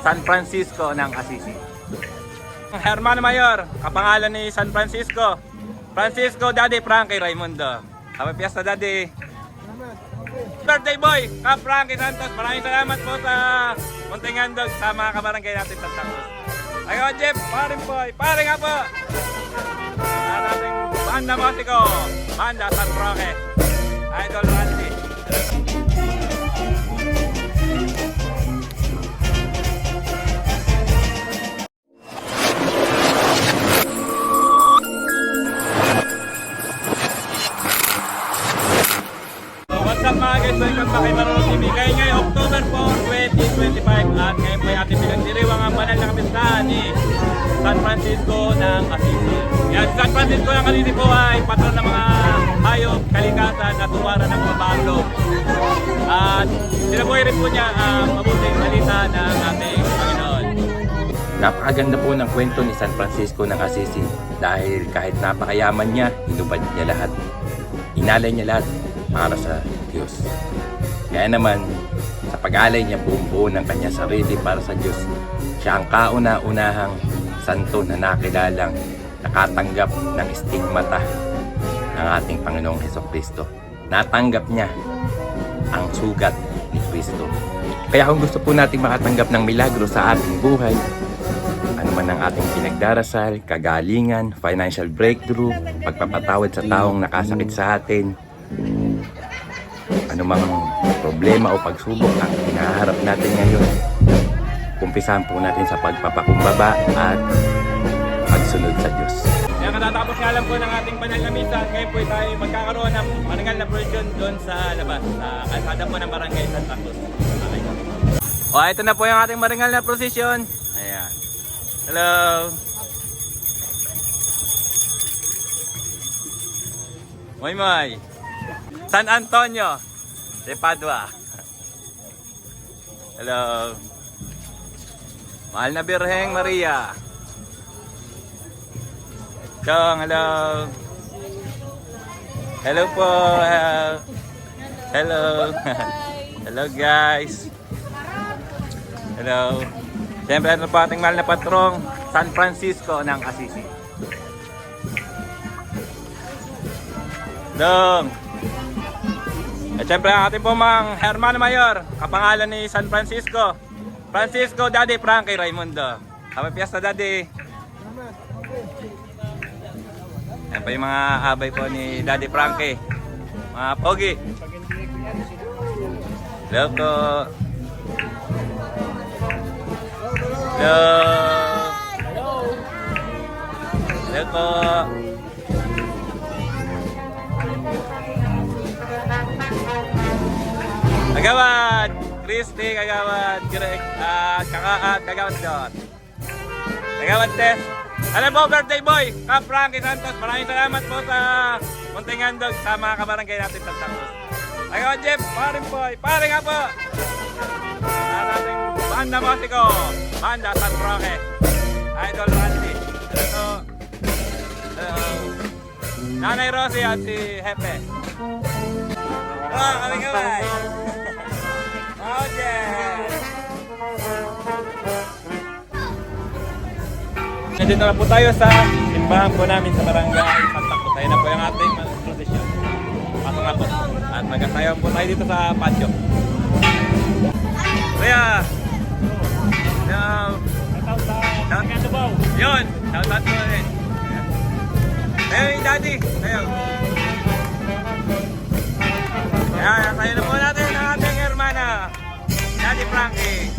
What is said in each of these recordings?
San Francisco ng Assisi. Hermano Mayor, kapangalan ni San Francisco. Francisco Daddy Frankie Raimundo. Happy Fiesta Daddy. Birthday boy, Kap Frankie Santos. Maraming salamat po sa Munting Handog sa mga kabarangay natin sa Santos. Ayo Jeff, paring boy, paring nga po. Ating banda musiko, banda San Roque. Idol Randy. Welcome back kay Marunong TV. Ngayon ngayon, October 4, 2025 at ngayon po ay ating pinagdiriwang ang banal na kapistahan ni San Francisco ng Assisi. Yan, San Francisco ng Assisi po ay patron ng mga hayop, kalikasan at tuwaran ng mga baglo. At sinabuhay rin po niya ang mabuting salita ng ating Panginoon. Napakaganda po ng kwento ni San Francisco ng Assisi dahil kahit napakayaman niya, inubad niya lahat. Inalay niya lahat para sa Diyos. Kaya naman, sa pag-alay niya buong buo ng kanya sarili para sa Diyos, siya ang kauna-unahang santo na nakilalang nakatanggap ng stigmata ng ating Panginoong Heso Kristo. Natanggap niya ang sugat ni Kristo. Kaya kung gusto po nating makatanggap ng milagro sa ating buhay, ano man ang ating pinagdarasal, kagalingan, financial breakthrough, pagpapatawad sa taong nakasakit sa atin, anumang problema o pagsubok ang hinaharap natin ngayon, kumpisahan po natin sa pagpapakumbaba at pagsunod sa Diyos. Kaya katatapos nga lang po ng ating banal na misa, ngayon po tayo magkakaroon ng marangal na version doon sa labas, sa kalsada po ng barangay Santa Cruz. O, ito na po yung ating marangal na procession. Ayan. Hello. Moy Moy. San Antonio de Padua. Hello. Mahal na Birheng Maria. Chong, hello. Hello po. uh, Hello. hello guys. Hello. Siyempre, ano pa ating mahal na patrong San Francisco ng Assisi. Dong. At siyempre, ang ating pumang Hermano Mayor, kapangalan ni San Francisco. Francisco Daddy Frankie Raimundo. Happy Fiesta Daddy. Yan pa yung mga abay po ni Daddy Frankie. Mga pogi. Hello po. Hello. Hello po. Kagawad! Christy, Kagawad, Greg, at Kakaat, Kagawad Dot. Kagawad Tess. Ano po, birthday boy? Kap Frankie Santos. Maraming salamat po sa Munting sa mga kabarangay natin sa Santos. Kagawad Jeff, paring boy. Pare nga po. At ating banda musiko. Banda San Roque. Idol Randy. Ito. Hello. Nanay Rosie at si Hepe. Oh, kami kaway. Nandito na po tayo sa simbahan po namin sa barangay Santa Cruz. Ayun na po yung ating mga prosesyon. Pasok na po. At magkasayaw po tayo dito sa patio. Kuya! Hello! Shout Yun! Shout out po rin. Ayun daddy. Ayun. Ayan, tayo na po natin. Daddy Frankie.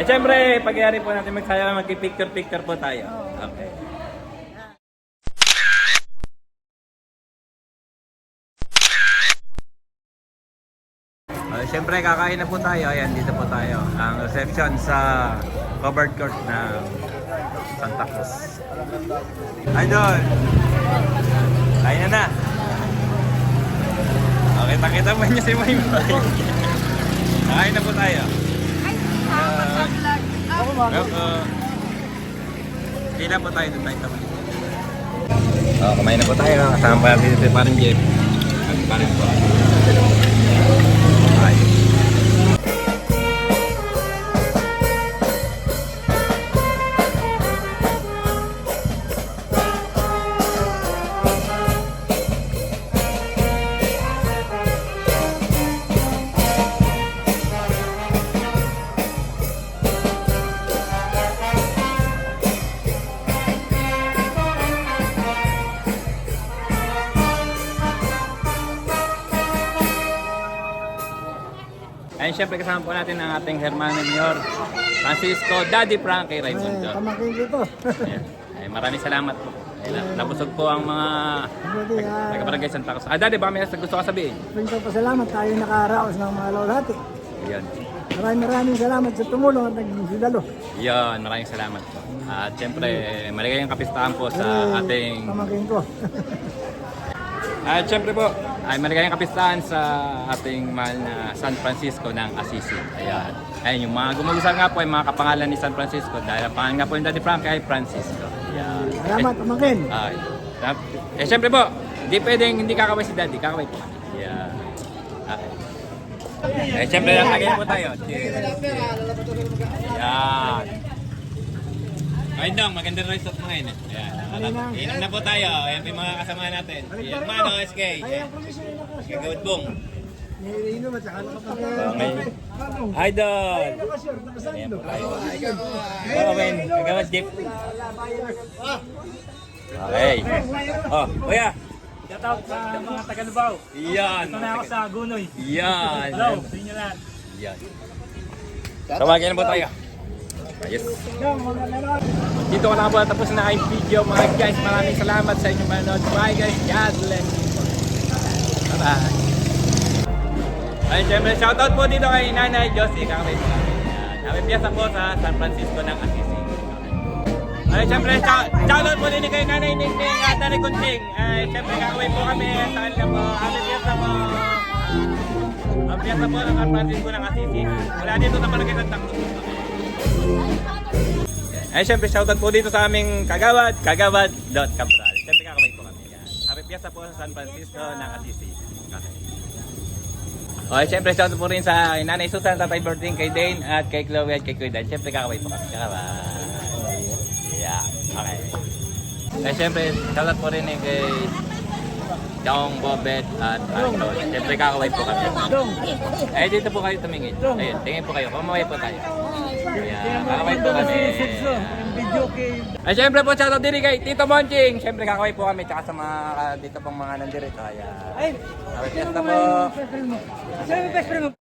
Eh, syempre, pagyari po natin magsaya, magki-picture-picture po tayo. Okay. Uh, Siyempre, kakain na po tayo. Ayan, dito po tayo. Ang reception sa covered court ng Santa Cruz. Idol! Kain na na! Okay, nakita mo niya si Maymay. Kakain na po tayo. Ay, tama sa vlog. Ah, Opo. Pila po tayo doon tayo tabi. Oh, kumain na po tayo. Kasama pa natin si Parang Jeff. At Parang po. Ayun, syempre kasama po natin ang ating Hermano Mayor, Francisco Daddy Frankie. Pamakin dito. Ayan. Ay, maraming salamat po. Ay, na- nabusog po ang mga Buti, ah, taga-barangay Santa Cruz. Ah, Daddy, baka may gusto ka sabihin? Pinto pasalamat tayo nakaraos ng mga lawlati. Yan. Maraming maraming salamat sa tumulong at naging sidalo. Yan, maraming salamat po. At syempre, maligayang kapistahan po sa ating... Pamakin ko. At syempre po, ay maligayang kapistahan sa ating mahal na San Francisco ng Assisi. Ayan. Ayan, yung mga gumugusa nga po ay mga kapangalan ni San Francisco dahil ang pangalan nga po ng Daddy Frank ay Francisco. Ayan. Salamat, pamakin. Ay. Tap- Eh, syempre po, hindi pwedeng hindi kakaway si Daddy. Kakaway po. Yeah. Okay. Eh, syempre, lagay po tayo. Cheers. Yan. Ayun dong, maganda rin resort mo ngayon. eh. Ayan. Na po tayo. Ayan po yung mga kasama natin. Si Hermano SK. Si Gawad Bong. Nilino at saka nakapag... Okay. Idol! Ayan po tayo. Baka Ben, kagawad Jeep. Okay. Oh, kuya. Shout out sa mga taga Lubao. Yan. Ito na ako sa Gunoy. Yan. Hello, sa inyo lahat. Yan. Tawagin na po tayo. Ayos. Dito ko na po tapos na ang video mga guys. Maraming salamat sa inyong manood. Bye guys. God bless you. Bye-bye. Ay, syempre, shoutout po dito kay Nanay Josie. Kakabay po namin. Happy Piazza po sa San Francisco ng Assisi. Ay, syempre, shout- shoutout po din kay Nanay Ningning at Nanay Kunting. Ay, syempre, kakaway po kami sa kanila po. Happy Piazza po. Ang Piazza po ng San Francisco ng Assisi. Wala dito sa Barangay Santang Cruz. Ay, syempre, shoutout po dito sa aming kagawad, kagawad.cabral. Syempre, kakaway po kami. Yan. Happy Piazza po sa San Francisco ng Assisi. Okay. Okay, syempre, shoutout po rin sa kay Nanay Susan, Tatay Berting, kay Dane, at kay Chloe at kay Kuya Dan. Syempre, kakaway po kami. Kakaway. Yeah, okay. Eh, syempre, shoutout po rin eh kay Chong, Bobet, at Anto. Syempre, kakaway po kami. Eh, dito po kayo tumingin. Ayun, tingin po kayo. Kumaway po tayo. Ayan, kakaway po kami. Ay, syempre po, shoutout din kay Tito Monching. Syempre, kakaway po kami. Tsaka sa mga ka- dito pong mga nandirito. Ayan. Ay, Fiesta po. sino yung best friend mo?